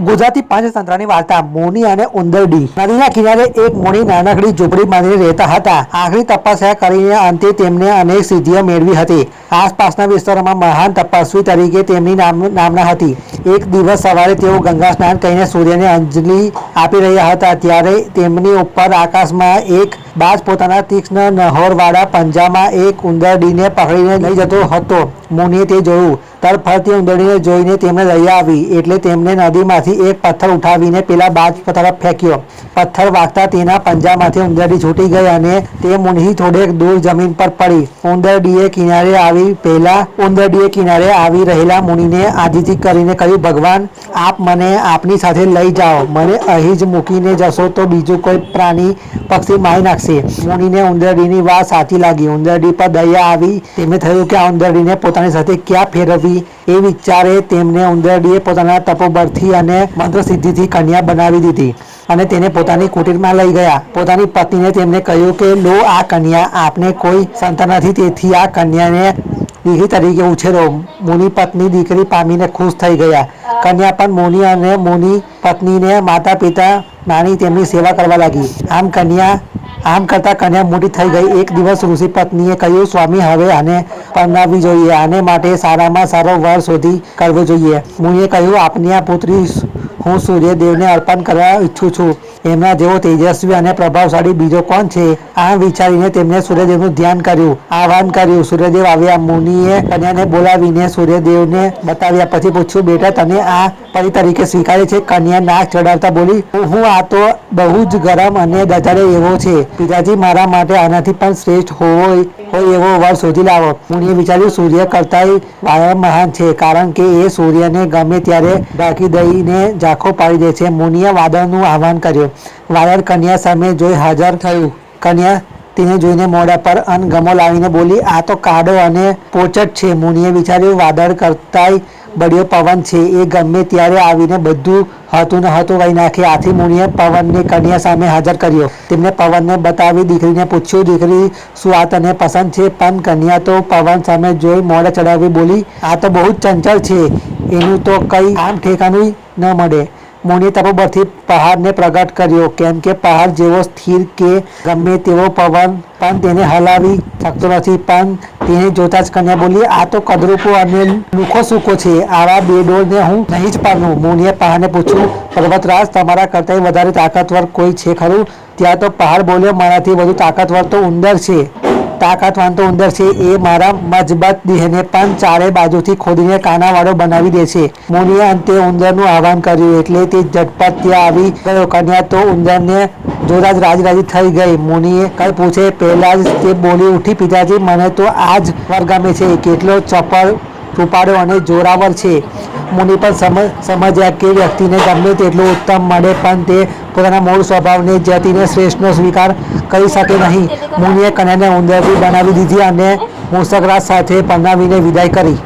ગુજરાતી પંચતંત્રની વાર્તા, મોની અને ઉંદરડી. નદીના કિનારે એક મોની નાનકડી ઝૂંપડી બાંધીને રહેતા હતા. આખરી તપસ્યા કરીને અંતે તેમને અનેક સિદ્ધિઓ મેળવી હતી. આસપાસના વિસ્તારોમાં મહાન તપસ્વી તરીકે તેમની નામ, નામના હતી. એક દિવસ સવારે તેઓ ગંગા સ્નાન કરીને સૂર્યને અંજલિ આપી રહ્યા હતા. ત્યારે તેમની ઉપર આકાશમાં એક બાજ પોતાના તીક્ષ્ણ નહોરવાળા પંજામાં એક ઉંદરડીને પકડીને લઈ જતો હતો. મુનિએ તે જોયું. તરફરતી ઉંદરડીને જોઈને તેમણે દયા આવી. એટલે તેમણે નદીમાંથી એક પથ્થર ઉઠાવીને પેલા બાજ તરફ ફેંક્યો. પથ્થર વાગતા તેના પંજામાંથી ઉંદરડી છૂટી ગઈ અને તે મુનિ થોડેક દૂર જમીન પર પડી. ઉંદરડીએ કિનારે આવી પહેલા ઉંદરડીએ કિનારે આવી રહેલા મુનિને આદિથી કરીને કહ્યું, ભગવાન, આપ મને આપની સાથે લઈ જાઓ. મને અહીં જ મૂકીને જશો તો બીજું કોઈ પ્રાણી પક્ષી મારી નાખશે. મુનિને ઉંદરડીની વાત સાચી લાગી. ઉંદરડી પર દયા આવી. તેમને થયું કે આ ઉંદરડીને પોતાની સાથે ક્યાં ફેરવવી એ વિચારે તેમને ઉંદરડીએ પોતાના તપોબળથી અને મંત્ર સિદ્ધિથી કન્યા બનાવી દીધી અને તેને પોતાની કુટીરમાં લઈ ગયા. પોતાની પત્નીને તેમને કહ્યું કે, લો આ કન્યા, આપને કોઈ સંતાન નથી, તેથી આ કન્યાને દીકરી તરીકે ઉછેરો. મુનિ પત્ની દીકરી પામીને ખુશ થઈ ગયા. કન્યા પણ મુનિ અને મુનિ પત્નીને માતા પિતા નાની તેમની સેવા કરવા લાગી. આમ કન્યા, આમ કરતા કન્યા મોટી થઈ ગઈ. એક દિવસ ઋષિ પત્નીએ કહ્યું, સ્વામી, હવે આને પરણાવવી જોઈએ આને માટે સારામાં સારો વર શોધી કરવો જોઈએ. મુનિએ કહ્યું, આપની આ પુત્રી હું સૂર્યદેવને અર્પણ કરવા ઈચ્છું છું. એમના જેવો તેજસ્વી અને પ્રભાવશાળી બીજો કોણ છે? આમ વિચારીને તેમણે સૂર્યદેવનું ધ્યાન કર્યું, આહવાન કર્યું. સૂર્યદેવ આવ્યા. મુનિએ કન્યાને બોલાવીને સૂર્યદેવને બતાવ્યા. પછી પૂછ્યું, બેટા, તને આ પતિ તરીકે સ્વીકારે છે. કન્યા નાક ચડાવતા બોલી, હું આ તો બહુ જ ગરમ અને દજાડે એવો છે. પિતાજી, મારા માટે આનાથી પણ શ્રેષ્ઠ હોવો હોય એવો વર શોધી લાવો. મુનિએ વિચાર્યું, સૂર્ય કરતાંય વાયમ મહાન છે, કારણ કે એ સૂર્યને ગમે ત્યારે ઢાંકી દઈને ઝાંખો પાડી દે છે. મુનિએ વાદળનું આહવાન કર્યું. વાદળ કન્યા સામે જોઈ હાજર થયું. કન્યા તેને જોઈને મોઢા પર અનગમો લાવીને બોલી, આ તો કાડો અને પોચટ છે. મુનિએ વિચાર્યું, વાદળ કરતાંય બળ્યો પવન છે એ ગમે ત્યારે આવીને બધું હતું ને હતું વહી નાખે. આથી મુનિએ પવનને કન્યા સામે હાજર કર્યો. તેમણે પવનને બતાવી દીકરીને પૂછ્યું, દીકરી, શું આ તને પસંદ છે? પણ કન્યા તો પવન સામે જોઈ મોડે ચડાવી બોલી, આ તો બહુ ચંચળ છે. એનું તો કંઈ આમ ઠેકાનું ન મળે. મુનિએ તપોબળથી પહાડને પ્રગટ કર્યો. કેમ કે પહાડ જેવો સ્થિર કે ગમે તેવો પવન પણ તેને હલાવી શકતો નથી. પણ તેને જોતા જ કન્યા બોલી, આ તો કદરૂપો અને લુખો સૂકો છે. આવા બે ડોળને હું નહીં જ પાડું. મુનિએ પહાડને પૂછ્યું, પર્વતરાજ, તમારા કરતાંય વધારે તાકાતવર કોઈ છે ખરું? ત્યાં તો પહાડ બોલ્યો, મારાથી વધુ તાકાતવર તો ઉંદર છે. તાકાતવાન તો ઉંદર છે એ મારા મજબત દેહને પણ ચારે બાજુથી ખોદીને કાનાવાળો બનાવી દે છે. મુનિએ અંતે ઉંદરનું આહવાન કર્યું, એટલે તે ઝટપટ ત્યાં આવી ગયો. કન્યા તો ઉંદરને જોતા જ રાજી થઈ ગઈ. મુનિએ કઈ પૂછે પહેલા જ તે બોલી ઉઠી, પિતાજી, મને તો આ જ વર ગમે છે. કેટલો ચપળ રૂપાળો અને જોરાવર છે. મુનિ પણ સમજ, સમજ્યા કે વ્યક્તિને ગમે તેટલું ઉત્તમ મળે, પણ તે પોતાના મૂળ સ્વભાવને જતીને શ્રેષ્ઠનો સ્વીકાર કરી શકે નહીં. મુનિએ કન્યાને ઉંદરથી બનાવી દીધી અને મૂસકરાજ સાથે પરણાવીને વિદાય કરી.